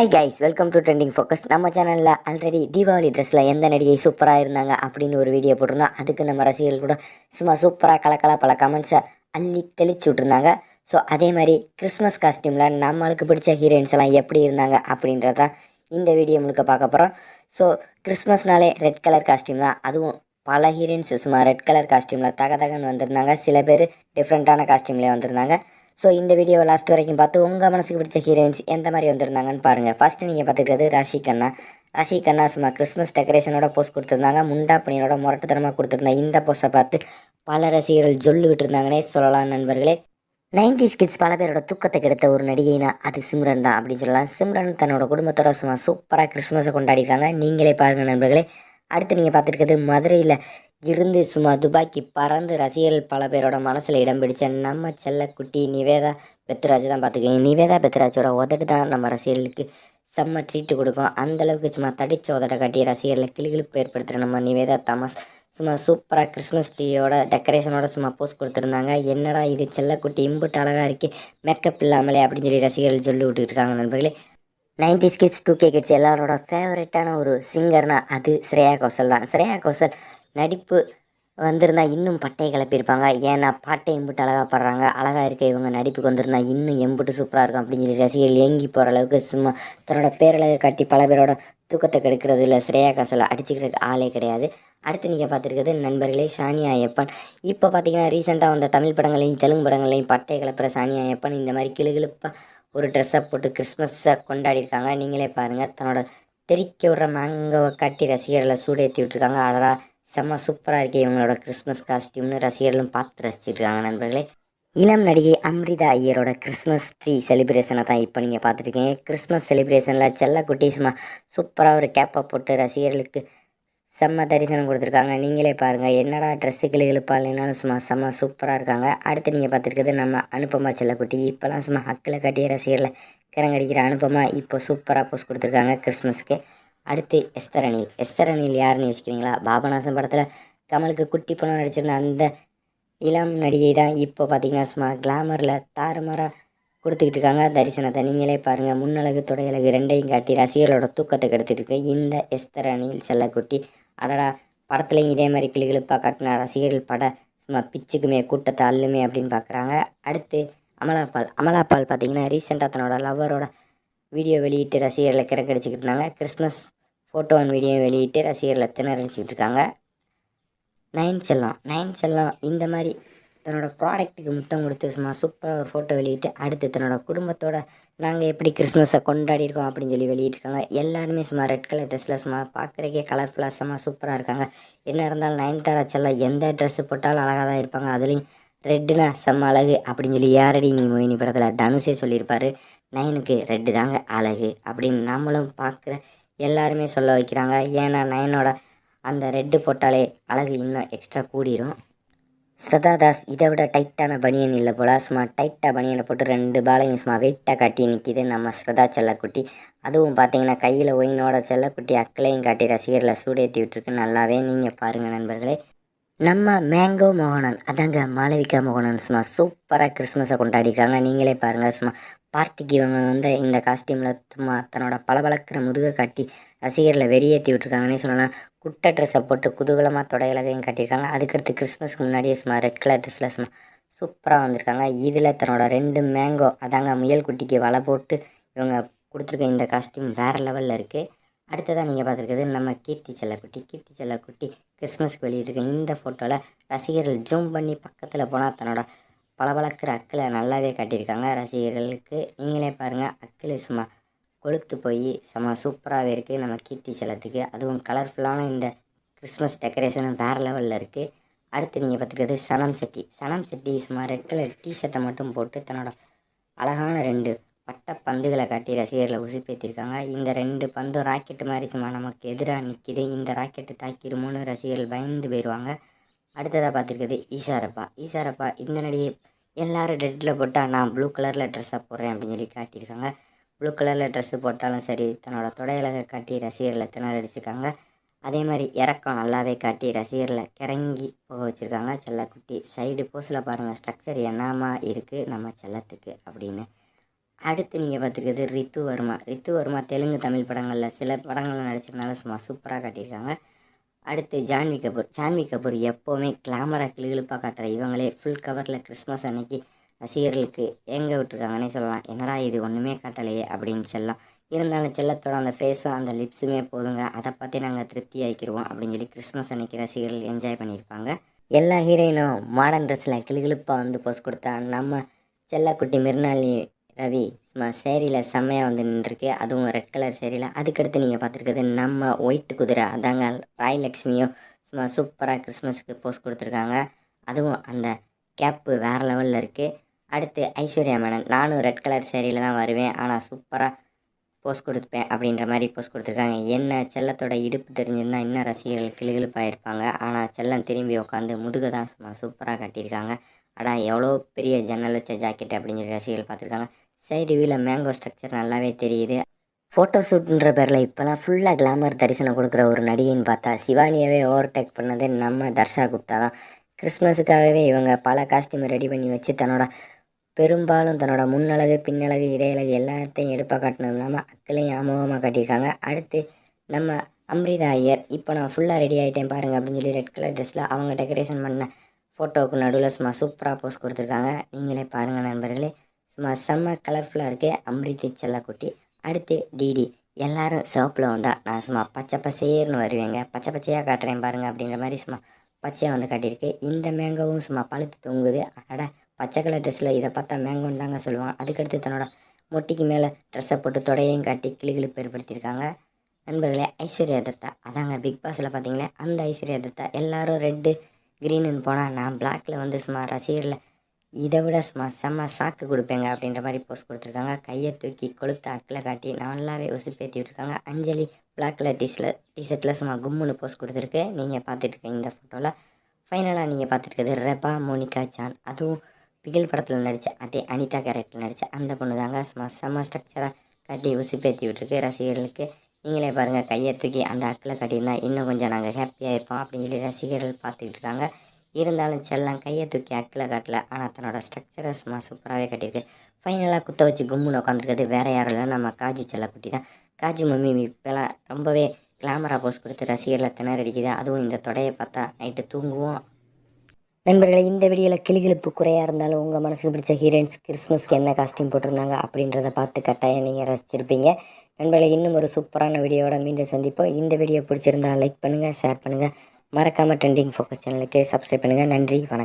Hi guys welcome to trending focus நம்ம சேனலில் already Deepavali ட்ரெஸ்ஸில் எந்த நடிகை சூப்பராக இருந்தாங்க அப்படின்னு ஒரு வீடியோ போட்டிருந்தோம். அதுக்கு நம்ம ரசிகர்கள் கூட சும்மா சூப்பராக கலக்கலா பல கமெண்ட்ஸை அள்ளி தெளிச்சு விட்ருந்தாங்க ஸோ அதே மாதிரி கிறிஸ்மஸ் காஸ்டியூமில் நம்மளுக்கு பிடிச்ச ஹீரோயின்ஸ் எல்லாம் எப்படி இருந்தாங்க அப்படின்றத இந்த வீடியோ முழுக்க பார்க்க போகிறோம் ஸோ கிறிஸ்மஸ்னாலே ரெட் கலர் காஸ்டியூம் தான். அதுவும் பல ஹீரோயின்ஸ் சும்மா ரெட் கலர் காஸ்டியூமில் தக தகன்னு வந்திருந்தாங்க. சில பேர் டிஃப்ரெண்ட்டான காஸ்டியூம்லேயே வந்திருந்தாங்க. ஸோ இந்த வீடியோ லாஸ்ட் வரைக்கும் பார்த்து உங்கள் மனசுக்கு பிடிச்ச ஹீரோயின்ஸ் எந்த மாதிரி வந்திருந்தாங்கன்னு பாருங்கள் ஃபஸ்ட்டு நீங்கள் பார்த்துக்கிறது ராஷி கண்ணா. ராஷி கண்ணா சும்மா கிறிஸ்மஸ் டெக்கரேஷனோட போஸ்ட் கொடுத்துருந்தாங்க. முண்டா பணியோட முரட்டுத்தனமாக கொடுத்துருந்த இந்த போஸ்ட்டை பார்த்து பல ரசிகர்கள் ஜொல்லு விட்டுருந்தாங்கன்னே சொல்லலாம் நண்பர்களே. நைன்டி ஸ்கிட்ஸ் பல பேரோட தூக்கத்தை கெடுத்த ஒரு நடிகைனா அது சிம்ரன் தான் அப்படின்னு சொல்லலாம். சிம்ரன் தன்னோட குடும்பத்தோட சும்மா சூப்பராக கிறிஸ்மஸை கொண்டாடிருக்காங்க. நீங்களே பாருங்கள் நண்பர்களே. அடுத்து நீங்கள் பார்த்துருக்கிறது மதுரையில் இருந்து சும்மா துபாக்கி பறந்து ரசிகர்கள் பல பேரோட மனசில் இடம் பிடிச்ச நம்ம செல்லக்குட்டி நிவேதா பெத்ராஜ் தான் பார்த்துக்கோங்க நிவேதா பெத்ராஜோட உதடு தான் நம்ம ரசிகர்களுக்கு செம்ம ட்ரீட்டு கொடுக்கும். அந்தளவுக்கு சும்மா தடிச்ச உதட காட்டி ரசிகர்களை கிளுகிழுப்பு ஏற்படுத்துகிற நம்ம நிவேதா தாமஸ். சும்மா சூப்பராக கிறிஸ்மஸ் ட்ரீயோட டெக்கரேஷனோட சும்மா போஸ்ட் கொடுத்துருந்தாங்க. என்னடா இது செல்லக்குட்டி இம்புட்டு அழகாக இருக்குது மேக்கப் இல்லாமலே அப்படின்னு சொல்லி ரசிகர்கள் சொல்லி விட்டுட்டு இருக்காங்க நண்பர்களே. Nineties kids two K kids எல்லாரோட ஃபேவரட்டான ஒரு சிங்கர்னா அது ஸ்ரேயா கோஷல் தான். ஸ்ரேயா கோஷல் நடிப்பு வந்திருந்தா இன்னும் பட்டையை கிளப்பியிருப்பாங்க. ஏன்னா பாட்டை எம்புட்டு அழகாக பாடுறாங்க. அழகாக இருக்க இவங்க நடிப்புக்கு வந்திருந்தா இன்னும் எம்புட்டு சூப்பராக இருக்கும் அப்படின்னு சொல்லி ரசிகர்கள் ஏங்கி போகிற அளவுக்கு சும்மா தன்னோட பேரழகை காட்டி பல பேரோட தூக்கத்தை கெடுக்கிறது இல்லை ஸ்ரேயா கோஷலை அடிச்சுக்கிறதுக்கு ஆளே கிடையாது. அடுத்து நீங்கள் பார்த்துருக்கிறது நண்பர்களே சானியா ஐயப்பன். இப்போ பார்த்தீங்கன்னா ரீசெண்டாக வந்த தமிழ் படங்களையும் தெலுங்கு படங்களையும் பட்டை கிளப்புற சானியா ஐயப்பன். இந்த மாதிரி கிளுகிழுப்பாக ஒரு ட்ரெஸ்ஸை போட்டு கிறிஸ்மஸை கொண்டாடிருக்காங்க. நீங்களே பாருங்கள் தன்னோட தெறிக்க விடுற மேங்கோவை காட்டி ரசிகர்களை சூடேற்றி விட்ருக்காங்க அழகாக செம்ம சூப்பராக இருக்கே இவங்களோட கிறிஸ்மஸ் காஸ்டியூம்னு ரசிகர்களும் பார்த்து ரசிச்சுட்டு இருக்காங்க நண்பர்களே. இளம் நடிகை அம்ரிதா ஐயரோட கிறிஸ்மஸ் ட்ரீ செலிப்ரேஷனை தான் இப்போ நீங்கள் பார்த்துருக்கீங்க கிறிஸ்மஸ் செலிப்ரேஷனில் செல்ல குட்டீஸ்மா சூப்பராக ஒரு கேப்பை போட்டு ரசிகர்களுக்கு செம்ம தரிசனம் கொடுத்துருக்காங்க. நீங்களே பாருங்கள் என்னடா ட்ரெஸ்ஸு கிளிகளுப்பா இல்லைனாலும் சும்மா செம்ம சூப்பராக இருக்காங்க. அடுத்து நீங்கள் பார்த்துருக்கிறது நம்ம அனுப்பமா செல்லக்குட்டி. இப்போலாம் சும்மா ஹக்கில் கட்டிய ரசிகரில் கிரங்கடிக்கிற அனுப்பமா இப்போ சூப்பராக போஸ்ட் கொடுத்துருக்காங்க கிறிஸ்மஸ்க்கு. அடுத்து எஸ்தர் அனில் எஸ்தர் யாருன்னு யோசிக்கிறீங்களா? பாபநாசம் படத்தில் கமலுக்கு குட்டி பணம் நடிச்சிருந்த அந்த இளம் நடிகை தான் இப்போ பார்த்தீங்கன்னா சும்மா கிளாமரில் தாறுமாறாக கொடுத்துக்கிட்டு இருக்காங்க தரிசனத்தை. நீங்களே பாருங்கள் முன்னழகு தொடையழகு ரெண்டையும் காட்டி ரசிகர்களோட தூக்கத்தை கெடுத்துட்டு இருக்கு இந்த எஸ்தர் செல்லக்குட்டி. அடடா படத்துலையும் இதே மாதிரி கிளிகளுப்பாக காட்டின ரசிகர்கள் பட சும்மா பிச்சுக்குமே கூட்டத்தை அள்ளுமே அப்படின்னு பார்க்குறாங்க அடுத்து அமலாபால் அமலாபால் பார்த்தீங்கன்னா ரீசெண்டாக தன்னோட லவ்வரோட வீடியோ வெளியிட்டு ரசிகர்களை கிறக்கடிச்சிக்கிட்டு இருந்தாங்க. கிறிஸ்மஸ் ஃபோட்டோ அண்ட் வீடியோ வெளியிட்டு ரசிகர்களை திணறடிச்சிக்கிட்டு இருக்காங்க. நயன் செல்லம் நயன் செல்லம் இந்த மாதிரி தன்னோட ப்ராடக்ட்டுக்கு முத்தம் கொடுத்து சும்மா சூப்பராக ஒரு ஃபோட்டோ வெளியிட்டு அடுத்து தன்னோட குடும்பத்தோட நாங்கள் எப்படி கிறிஸ்மஸை கொண்டாடிருக்கோம் அப்படின்னு சொல்லி வெளியிட்டிருக்காங்க. எல்லாருமே சும்மா ரெட் கலர் ட்ரெஸ்ஸில் சும்மா பார்க்குறக்கே கலர்ஃபுல்லாக சும்மா சூப்பராக இருக்காங்க. என்ன இருந்தாலும் நைன் செல்லம் எந்த ட்ரெஸ்ஸு போட்டாலும் அழகாக தான் இருப்பாங்க. அதுலேயும் ரெட்டுனா செம்ம அழகு அப்படின்னு சொல்லி யாரடி நீ மோகினி படத்தில் தனுஷே சொல்லியிருப்பார். நயனுக்கு ரெட்டு தாங்க அழகு அப்படின்னு நம்மளும் பார்க்குற எல்லாருமே சொல்ல வைக்கிறாங்க. ஏன்னா நயனோட அந்த ரெட்டு போட்டாலே அழகு இன்னும் எக்ஸ்ட்ரா கூடிரும். ஸ்ரதா தாஸ் இதை விட டைட்டான பனியன் இல்லை போல. சும்மா டைட்டாக பனியனை போட்டு ரெண்டு பாலையும் சும்மா வெயிட்டாக காட்டி நிற்கிது நம்ம ஸ்ரதா செல்லக்குட்டி. அதுவும் பார்த்தீங்கன்னா கையில் ஒயினோட செல்லக்குட்டி அக்களையும் காட்டி ரசிகர்களை சூடேற்றி விட்டுருக்கு. நல்லாவே நீங்கள் பாருங்கள் நண்பர்களே. நம்ம மேங்கோ மோகனன் அதாங்க மாளவிகா மோகனன் சும்மா சூப்பராக கிறிஸ்மஸை கொண்டாடிருக்காங்க. நீங்களே பாருங்கள் சும்மா பார்ட்டிக்கு இவங்க வந்து இந்த காஸ்டியூமில் சும்மா தன்னோட பளபளக்கிற முதுகை காட்டி ரசிகர்களை வெறியேற்றி விட்டுருக்காங்கன்னே சொல்லலாம். குட்டை ட்ரெஸ்ஸை போட்டு குதூகலமாக தொடையலகையும் காட்டியிருக்காங்க. அதுக்கடுத்து கிறிஸ்மஸ்க்கு முன்னாடியே சும்மா ரெட் கலர் ட்ரெஸ்ஸில் சும்மா சூப்பராக வந்திருக்காங்க. இதில் தன்னோட ரெண்டு மேங்கோ அதாங்க முயல் குட்டிக்கு வலை போட்டு இவங்க கொடுத்துருக்க இந்த காஸ்டியூம் வேறு லெவலில் இருக்குது அடுத்ததாக நீங்கள் பார்த்துருக்கிறது நம்ம கீர்த்தி செல்லக்குட்டி. கீர்த்தி செல்லக்குட்டி கிறிஸ்மஸ்க்கு வெளியிட்டிருக்க இந்த ஃபோட்டோவில் ரசிகர்கள் ஜூம் பண்ணி பக்கத்தில் போனால் தன்னோட பளபளக்கிற அக்கில் நல்லாவே காட்டியிருக்காங்க ரசிகர்களுக்கு. நீங்களே பாருங்கள் அக்கில் சும்மா கொளுத்து போய் செம்ம சூப்பராகவே இருக்குது நம்ம கீர்த்தி செலத்துக்கு அதுவும் கலர்ஃபுல்லான இந்த கிறிஸ்மஸ் டெக்கரேஷனும் வேறு லெவலில் இருக்குது அடுத்து நீங்கள் பார்த்துக்கிறது சனம் செட்டி. சனம் செட்டி சும்மா ரெட் கலர் டிஷர்ட்டை மட்டும் போட்டு தன்னோட அழகான ரெண்டு பட்ட பந்துகளை காட்டி ரசிகர்களை உசுப்பேற்றிருக்காங்க இந்த ரெண்டு பந்தும் ராக்கெட்டு மாதிரி சும்மா நமக்கு எதிராக நிற்கிது இந்த ராக்கெட்டு தாக்கிருமோன்னு ரசிகர்கள் பயந்து போயிடுவாங்க அடுத்ததாக பார்த்துருக்குது ஈஷாரப்பா ஈஷாரப்பா இந்த நடிகை எல்லாரும் ரெட்டில் போட்டால் நான் ப்ளூ கலரில் ட்ரெஸ்ஸாக போடுறேன் அப்படின்னு சொல்லி காட்டியிருக்காங்க. ப்ளூ கலரில் ட்ரெஸ்ஸு போட்டாலும் சரி தன்னோட தொடையலகை காட்டி ரசிகர்களை திணறடிச்சிருக்காங்க அதே மாதிரி இறக்கம் நல்லாவே காட்டி ரசிகர்களை கிறங்கி போக வச்சுருக்காங்க. செல்லக்குட்டி சைடு போஸில் பாருங்கள் ஸ்ட்ரக்சர் என்னமா இருக்குது நம்ம செல்லத்துக்கு அப்படின்னு. அடுத்து நீங்கள் பார்த்துருக்குது ரித்து வர்மா. ரித்து வர்மா தெலுங்கு தமிழ் படங்களில் சில படங்களில் நடிச்சிருந்தாலும் சும்மா சூப்பராக காட்டியிருக்காங்க. அடுத்து ஜான்வி கபூர். ஜான்வி கபூர் எப்போவுமே கிளாமராக கிளுகிழுப்பாக காட்டுற இவங்களே ஃபுல் கவரில் கிறிஸ்மஸ் அன்னைக்கு ரசிகர்களுக்கு எங்கே விட்டுருக்காங்கன்னே சொல்லலாம். என்னடா இது ஒன்றுமே காட்டலையே அப்படின்னு சொல்லலாம். இருந்தாலும் செல்லத்தோட அந்த ஃபேஸும் அந்த லிப்ஸுமே போதுங்க. அதை பற்றி நாங்கள் திருப்தி ஆக்கிடுவோம் அப்படின்னு சொல்லி கிறிஸ்மஸ் அன்னைக்கு ரசிகர்கள் என்ஜாய் பண்ணியிருப்பாங்க. எல்லா ஹீரோயினும் மாடர்ன் ட்ரெஸ்ஸில் கிளுகிழுப்பாக வந்து போஸ்ட் கொடுத்தா நம்ம செல்லக்குட்டி மிருனாளி ரவி சும்மா சேரீயில் செம்மையாக வந்து நின்றுருக்கு. அதுவும் ரெட் கலர் சேரீயில் அதுக்கடுத்து நீங்கள் பார்த்துருக்குறது நம்ம ஒயிட் குதிரை. அதாங்க ராய் லக்ஷ்மியும் சும்மா சூப்பராக கிறிஸ்மஸ்க்கு போஸ்ட் கொடுத்துருக்காங்க. அதுவும் அந்த கேப்பு வேறு லெவலில் இருக்குது அடுத்து ஐஸ்வர்யா மேனன் நானும் ரெட் கலர் சேரீயில் தான் வருவேன். ஆனால் சூப்பராக போஸ்ட் கொடுப்பேன் அப்படின்ற மாதிரி போஸ்ட் கொடுத்துருக்காங்க. என்ன செல்லத்தோட இடுப்பு தெரிஞ்சிருந்தால் இன்னும் ரசிகர்கள் கிளுகிழுப்பாக இருப்பாங்க ஆனால் செல்லம் திரும்பி உட்காந்து முதுக தான் சும்மா சூப்பராக கட்டியிருக்காங்க. அடா எவ்வளோ பெரிய ஜன்னல் வச்ச ஜாக்கெட் அப்படின்னு சொல்லி ரசிகர்கள் பார்த்துருக்காங்க. சைடு வியூவில் மேங்கோ ஸ்ட்ரக்சர் நல்லாவே தெரியுது. ஃபோட்டோ ஷூட்ன்ற பேரில் இப்போலாம் ஃபுல்லாக கிளாமர் தரிசனம் கொடுக்குற ஒரு நடிகைன்னு பார்த்தா சிவானியாவே ஓவர்டேக் பண்ணது நம்ம தர்ஷா குப்தா தான். கிறிஸ்மஸுக்காகவே இவங்க பல காஸ்டியூமை ரெடி பண்ணி வச்சு தன்னோட பெரும்பாலும் தன்னோட முன்னழகு பின்னழகு இடையழகு எல்லாத்தையும் எடுப்பாக காட்டினது இல்லாமல் அக்களையும் அமோகமாக காட்டியிருக்காங்க. அடுத்து நம்ம அம்ரிதா ஐயர். இப்போ நான் ஃபுல்லாக ரெடி ஆகிட்டேன் பாருங்கள் அப்படின்னு சொல்லி ரெட் கலர் ட்ரெஸ்ஸில் அவங்க டெக்கரேஷன் பண்ண ஃபோட்டோவுக்கு நடுவில் சும்மா சூப்பராக போஸ்ட் கொடுத்துருக்காங்க. நீங்களே பாருங்கள் நண்பர்களே. சும்மா செம்ம கலர்ஃபுல்லாக இருக்குது அம்ரித்தி செல்லக்குட்டி அடுத்து டிடி எல்லாரும் சிவப்பில் வந்தால் நான் சும்மா பச்சை பச்சையர்னு வருவேங்க. பச்சை பச்சையாக காட்டுறேன் பாருங்கள் அப்படிங்கிற மாதிரி சும்மா பச்சையாக வந்து காட்டியிருக்கு. இந்த மேங்கோவும் சும்மா பழுத்து தொங்குது. அட பச்சை கலர் ட்ரெஸ்ஸில் இதை பார்த்தா மேங்கோன்னு தாங்க சொல்லுவாங்க. அதுக்கடுத்து தன்னோட மொட்டிக்கு மேலே ட்ரெஸ்ஸை போட்டு தொடையையும் காட்டி கிளிகிழிப்பு ஏற்படுத்தியிருக்காங்க. நண்பர்களே ஐஸ்வர்யா தத்தா. அதாங்க பிக் பாஸில் பார்த்தீங்களே? அந்த ஐஸ்வர்யா தத்தா. எல்லோரும் ரெட்டு க்ரீனுன்னு போனால் நான் பிளாக்கில் வந்து சும்மா ரசிகரில் இதை விட சும்மா செம்ம சாக்கு கொடுப்பேங்க அப்படின்ற மாதிரி போஸ்ட் கொடுத்துருக்காங்க. கையை தூக்கி கொளுத்த அக்கில் காட்டி நல்லாவே உசுப்பேற்றி விட்டுருக்காங்க அஞ்சலி பிளாக் கலர் டிஷில் டிஷர்ட்டில் சும்மா கும்முன்னு போஸ்ட் கொடுத்துருக்கு. நீங்கள் பார்த்துட்டு இருக்கீங்க இந்த ஃபோட்டோவில் ஃபைனலாக நீங்கள் பார்த்துருக்குது ரெபா மோனிகா ஜான் அதுவும் பிகில் படத்தில் நடித்த அதே அனிதா கேரக்டர் நடித்த அந்த பொண்ணு தாங்க சும்மா செம்ம ஸ்ட்ரக்சராக கட்டி உசுப்பேற்றி விட்டுருக்கு ரசிகர்களுக்கு. நீங்களே பாருங்கள் கையை தூக்கி அந்த அக்கில் கட்டியிருந்தா இன்னும் கொஞ்சம் நாங்கள் ஹாப்பியாக இருப்போம் அப்படின்னு சொல்லி ரசிகர்கள் பார்த்துக்கிட்டு இருக்காங்க. இருந்தாலும் செல்லம் கையை தூக்கி அக்கில் கட்டல. ஆனால் தன்னோட ஸ்ட்ரக்சரை சும்மா சூப்பராகவே கட்டியிருக்கு. ஃபைனலாக குத்த வச்சு கும்முன்னு உட்காந்துருக்கிறது வேறு யாரும் இல்லை. நம்ம காஜி செல்லக்குட்டி தான். காஜி மம்மி இப்போலாம் ரொம்பவே கிளாமராக போஸ் கொடுத்து ரசிகர்களை திணறடிக்குது. அதுவும் இந்த தொடையை பார்த்தா நைட்டு தூங்குவோம். நண்பர்களே இந்த வீடியோவில் கிளிகிழப்பு குறையாக இருந்தாலும் உங்கள் மனசுக்கு பிடிச்ச ஹீரோயின்ஸ் கிறிஸ்மஸ்க்கு என்ன காஸ்டியூம் போட்டிருந்தாங்க அப்படின்றத பார்த்து கட்டாயம் நீங்கள் ரசிச்சிருப்பீங்க. நண்பர்களை இன்னும் ஒரு சூப்பரான வீடியோவோட மீண்டும் சந்திப்போம். இந்த வீடியோ பிடிச்சிருந்தா லைக் பண்ணுங்கள் ஷேர் பண்ணுங்கள் மறக்காமல் ட்ரெண்டிங் ஃபோக்கஸ் சேனலுக்கு சப்ஸ்கிரைப் பண்ணுங்கள் நன்றி வணக்கம்.